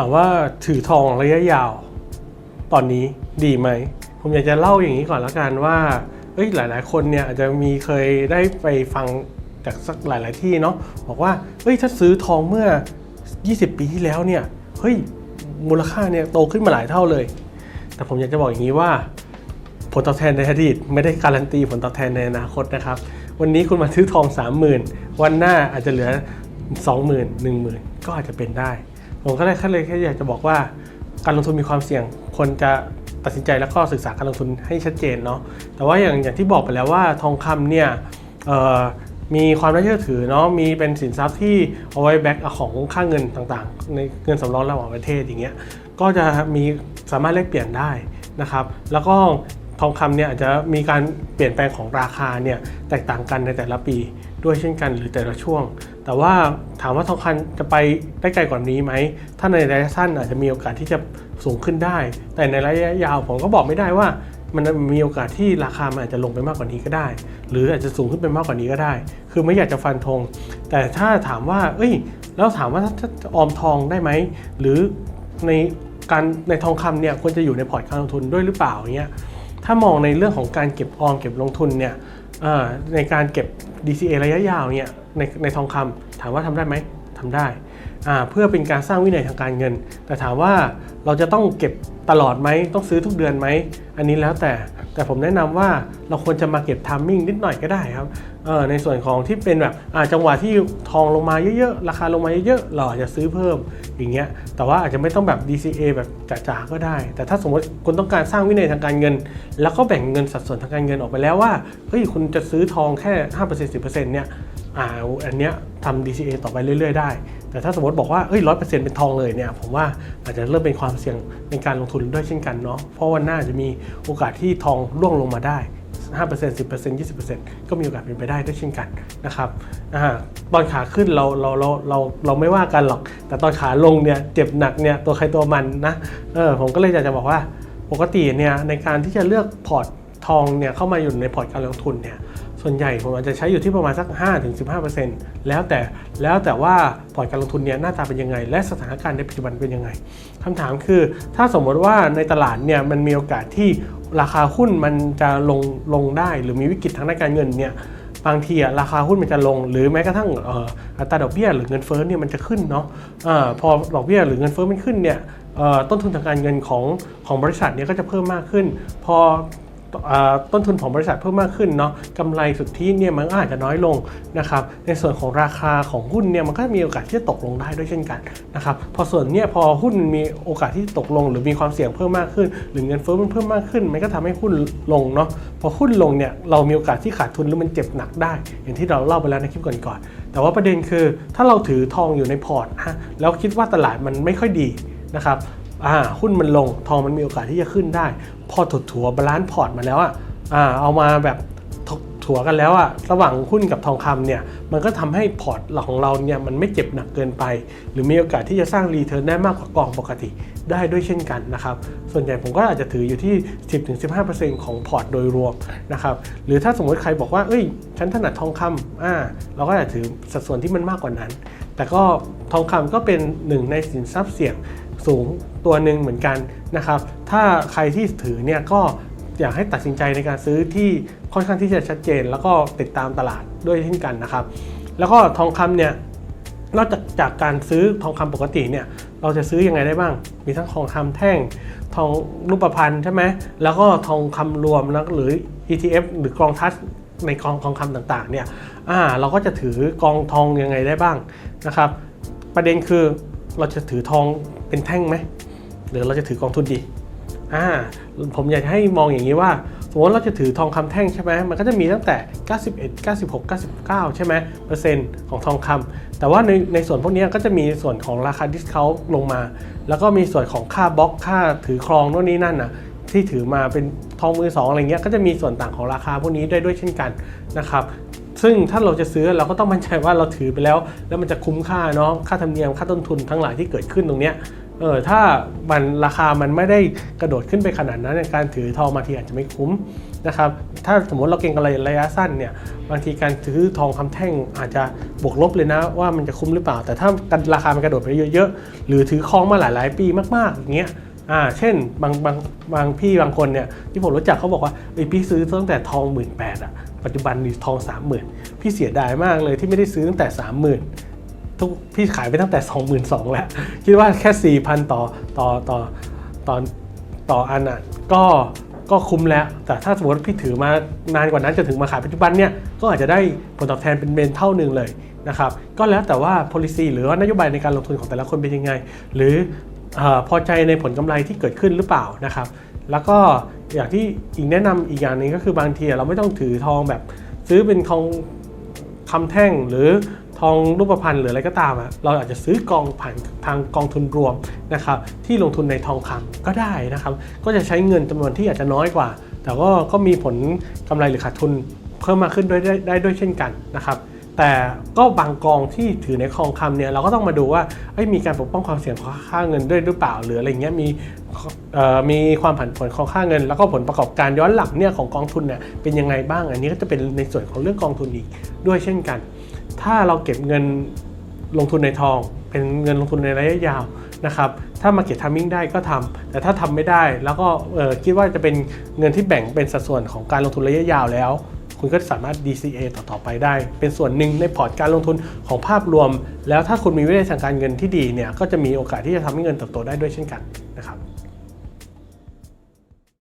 ามว่าถือทองระยะยาว ตอนนี้ดีไหม ผมอยากจะเล่าอย่างนี้ก่อนล้วกันว่าเอ้ยหลาย ๆ คนเนี่ยอาจจะมีเคยได้ไปฟังจากสักหลาย ๆ ที่เนาะบอกว่าเฮ้ยถ้าซื้อทองเมื่อ 20 ปีที่แล้วเนี่ยเฮ้ยมูลค่าเนี่ยโตขึ้นมาหลายเท่าเลย แต่ผมอยากจะบอกอย่างนี้ว่าผลตอบแทนในอดีตไม่ได้การันตีผลตอบแทนในอนาคตนะครับ วันนี้คุณมาซื้อทอง 30,000 วันหน้าอาจจะเหลือ 20,000 10,000 ก็อาจจะเป็นได้ ผมก็เลยแค่เลยแค่อยากจะบอกว่าการลงทุนมีความเสี่ยงคนจะตัดสินใจแล้วก็ศึกษาการลงทุนให้ชัดเจนเนาะแต่ว่าอย่างอย่างที่บอกไปแล้วว่าทองคำเนี่ยมีความน่าเชื่อถือเนาะมีเป็นสินทรัพย์ที่เอาไว้แบ็กของค่าเงินต่างๆ ในเงินสำรองระหว่างประเทศอย่างเงี้ยก็จะมีสามารถแลกเปลี่ยนได้นะครับ แล้วก็ ทองคำเนี่ยอาจจะมีการเปลี่ยนแปลงของราคาเนี่ยแตกต่างกันในแต่ละปีด้วยเช่นกันหรือแต่ละช่วง แต่ว่าถามว่าทองคำจะไปได้ไกลกว่านี้ไหม ถ้าในระยะสั้นอาจจะมีโอกาสที่จะสูงขึ้นได้ แต่ในระยะยาวผมก็บอกไม่ได้ว่า มันมีโอกาสที่ราคามันอาจจะลงไปมากกว่านี้ก็ได้ หรืออาจจะสูงขึ้นไปมากกว่านี้ก็ได้ คือไม่อยากจะฟันธงแต่ถ้าถามว่า เอ้ย แล้วถามว่าถ้าจะออมทองได้ไหมหรือในการในทองคำเนี่ยควรจะอยู่ในพอร์ตการลงทุนด้วยหรือเปล่าเงี้ย ถ้ามองในเรื่องของการเก็บออมเก็บลงทุนเนี่ยในการเก็บ DCA ระยะยาวเนี่ยในในทองคำถามว่าทำได้ไหม ทำได้ เพื่อเป็นการสร้างวินัยทางการเงิน แต่ถามว่าเราจะต้องเก็บตลอดไหมต้องซื้อทุกเดือนไหม อันนี้แล้วแต่แต่ผมแนะนำว่าเราควรจะมาเก็บทามมิ่งนิดหน่อยก็ได้ครับในส่วนของที่เป็นแบบจังหวะที่ทองลงมาเยอะๆ ราคาลงมาเยอะๆ เราอาจจะซื้อเพิ่มอย่างเงี้ยแต่ว่าอาจจะไม่ต้องแบบ DCA แบบจ๋าๆก็ได้ แต่ถ้าสมมติคุณต้องการสร้างวินัยทางการเงิน แล้วก็แบ่งเงินสัดส่วนทางการเงินออกไปแล้วว่าเฮ้ยคุณจะซื้อทองแค่5% 10%เนี่ย อ่าอันเนี้ยทำ DCA ต่อไปเรื่อยๆได้ แต่ถ้าสมมติบอกว่าเอ้ยร้อยเปอร์เซ็นต์เป็นทองเลยเนี่ยผมว่าอาจจะเริ่มเป็นความเสี่ยงในการลงทุนด้วยเช่นกันเนาะเพราะวันหน้าจะมีโอกาสที่ทองร่วงลงมาได้5% 10% 20%ก็มีโอกาสเป็นไปได้ด้วยเช่นกันนะครับอ่าตอนขาขึ้นเราเราเราเราเราไม่ว่ากันหรอก แต่ตอนขาลงเนี่ยเจ็บหนักเนี่ยตัวใครตัวมันนะเออผมก็เลยอยากจะบอกว่าปกติเนี่ยในการที่จะเลือกพอร์ตทองเนี่ยเข้ามาอยู่ในพอร์ตการลงทุนเนี่ย ส่วนใหญ่ผมอาจจะใช้อยู่ที่ประมาณสัก 5-15%แล้วแต่แล้วแต่ว่าพอร์ตการลงทุนเนี่ยหน้าตาเป็นยังไง และสถานการณ์ในปัจจุบันเป็นยังไงคำถามคือ ถ้าสมมติว่าในตลาดเนี่ยมันมีโอกาสที่ราคาหุ้นมันจะลงลงได้ หรือมีวิกฤตทางด้านการเงินเนี่ยบางทีอะราคาหุ้นมันจะลง หรือแม้กระทั่งอ,อ,อัตราดอกเบี้ยหรือเงินเฟ้อเนี่ยมันจะขึ้นเนาะอาพอดอกเบี้ยหรือเงินเฟ้อมันขึ้นเนี่ยต้นทุนทางการเงินของของบริษัทเนี่ยก็จะเพิ่มมากขึ้น พอ ต้นทุนของบริษัทเพิ่มมากขึ้นเนาะกำไรสุทธิเนี่ยมันก็อาจจะน้อยลงนะครับในส่วนของราคาของหุ้นเนี่ยมันก็มีโอกาสที่จะตกลงได้ด้วยเช่นกันนะครับพอส่วนเนี่ยพอหุ้นมีโอกาสที่ตกลง หรือมีความเสี่ยงเพิ่มมากขึ้น หรือเงินเฟ้อมันเพิ่มมากขึ้น มันก็ทำให้หุ้นลงเนาะพอหุ้นลงเนี่ยเรามีโอกาสที่ขาดทุนหรือมันเจ็บหนักได้ อย่างที่เราเล่าไปแล้วในคลิปก่อนๆแต่ว่าประเด็นคือถ้าเราถือทองอยู่ในพอร์ตฮะแล้วคิดว่าตลาดมันไม่ค่อยดีนะครับ หุ้นมันลงทองมันมีโอกาสที่จะขึ้นได้ พอถดถัวบาลานซ์พอร์ตมาแล้วอะอ่าเอามาแบบถกถัวกันแล้วอะระหว่างหุ้นกับทองคำเนี่ยมันก็ทำให้พอร์ตของเราเนี่ยมันไม่เจ็บหนักเกินไป หรือมีโอกาสที่จะสร้างรีเทิร์นได้มากกว่ากองปกติได้ด้วยเช่นกันนะครับส่วนใหญ่ผมก็อาจจะถืออยู่ที่ 10-15%ของพอร์ตโดยรวมนะครับหรือถ้าสมมติใครบอกว่าเอ้ยฉันถนัดทองคำอ่าเราก็อาจจะถือสัดส่วนที่มันมากกว่านั้น แต่ก็ทองคำก็เป็นหนึ่งในสินทรัพย์เสี่ยง สูงตัวหนึ่งเหมือนกันนะครับ ถ้าใครที่ถือเนี่ยก็อยากให้ตัดสินใจในการซื้อที่ค่อนข้างที่จะชัดเจน แล้วก็ติดตามตลาดด้วยเช่นกันนะครับ แล้วก็ทองคำเนี่ยนอกจากจากการซื้อทองคำปกติเนี่ยเราจะซื้อยังไงได้บ้าง มีทั้งทองคำแท่ง ทองรูปพรรณใช่ไหมแล้วก็ทองคำรวมแล้วหรือ ETF หรือกองทัสในกองทองคำต่างๆเนี่ยอ่าเราก็จะถือกองทองยังไงได้บ้างนะครับ ประเด็นคือเราจะถือทอง เป็นแท่งไหมหรือเราจะถือกองทุนดีอ่าผมอยากให้มองอย่างนี้ว่าสมมติเราจะถือทองคำแท่งใช่ไหมมันก็จะมีตั้งแต่ 91 96 99 ใช่ไหมเปอร์เซ็นต์ของทองคำแต่ว่าในในส่วนพวกนี้ก็จะมีส่วนของราคาดิสเคาลงมา แล้วก็มีส่วนของค่าบล็อกค่าถือครองโน่นนี่นั่นน่ะที่ถือมาเป็นทองมือสองอะไรเงี้ยก็จะมีส่วนต่างของราคาพวกนี้ได้ด้วยเช่นกันนะครับ ซึ่งถ้าเราจะซื้อเราก็ต้องมั่นใจว่าเราถือไปแล้ว แล้วมันจะคุ้มค่าเนาะค่าธรรมเนียมค่าต้นทุนทั้งหลายที่เกิดขึ้นตรงเนี้ยเออถ้ามันราคามันไม่ได้กระโดดขึ้นไปขนาดนั้นการถือทองบางทีอาจจะไม่คุ้มนะครับถ้าสมมติเราเก็งกำไรระยะสั้นเนี่ยบางทีการถือทองคำแท่งอาจจะบวกลบเลยนะว่ามันจะคุ้มหรือเปล่า แต่ถ้าราคามันกระโดดไปเยอะๆ หรือถือครองมาหลายๆ ปีมากๆอย่างเงี้ยอ่าเช่นบางบางบางพี่บางคนเนี่ยที่ผมรู้จักเขาบอกว่าเอ้พี่ซื้อตั้งแต่ทองหมื่นแปดอะ ปัจจุบันนี่ทองสามหมื่นพี่เสียดายมากเลยที่ไม่ได้ซื้อตั้งแต่สามหมื่นทุกพี่ขายไปตั้งแต่ 22,000 แล้ว คิดว่าแค่ 4,000 ต่อต่อต่อต่อต่ออันอะก็ก็คุ้มแล้ว แต่ถ้าสมมติพี่ถือมานานกว่านั้นจนถึงมาขายปัจจุบันเนี่ยก็อาจจะได้ผลตอบแทนเป็นเบนเท่าหนึ่งเลยนะครับก็แล้วแต่ว่า policy หรือว่านโยบายในการลงทุนของแต่ละคนเป็นยังไง หรือออพอใจในผลกำไรที่เกิดขึ้นหรือเปล่านะครับ แล้วก็ อย่างที่อีกแนะนำอีกอย่างหนึงก็คือบางทีเราไม่ต้องถือทองแบบ ซื้อเป็นทองคำแท่งหรือทองรูปพรรณหรืออะไรก็ตามอะเราอาจจะซื้อกองผ่านทางกองทุนรวมนะครับที่ลงทุนในทองคำก็ได้นะครับ ก็จะใช้เงินจำนวนที่อาจจะน้อยกว่า แต่ก็ก็มีผลกำไรหรือขาดทุนเพิ่มมากขึ้นด้วยได้ด้วยเช่นกันนะครับ แต่ก็บางกองที่ถือในทองคำเนี่ยเราก็ต้องมาดูว่าเอ้ยมีการปกป้องความเสี่ยงของค่าเงินด้วยหรือเปล่า หรืออะไรเงี้ยมีมีความผันผวนของค่าเงิน แล้วก็ผลประกอบการย้อนหลังเนี่ยของกองทุนเนี่ยเป็นยังไงบ้าง อันนี้ก็จะเป็นในส่วนของเรื่องกองทุนอีกด้วยเช่นกัน ถ้าเราเก็บเงินลงทุนในทอง เป็นเงินลงทุนในระยะยาวนะครับถ้ามาเก็ตทามมิ่งได้ก็ทำแต่ถ้าทำไม่ได้แล้วก็คิดว่าจะเป็นเงินที่แบ่งเป็นสัดส่วนของการลงทุนระยะยาวแล้ว คุณก็สามารถ DCA ต่อๆไปได้ เป็นส่วนหนึ่งในพอร์ตการลงทุนของภาพรวม แล้วถ้าคุณมีวินัยทางการเงินที่ดีเนี่ยก็จะมีโอกาสที่จะทำให้เงินเติบโตได้ด้วยเช่นกันนะครับ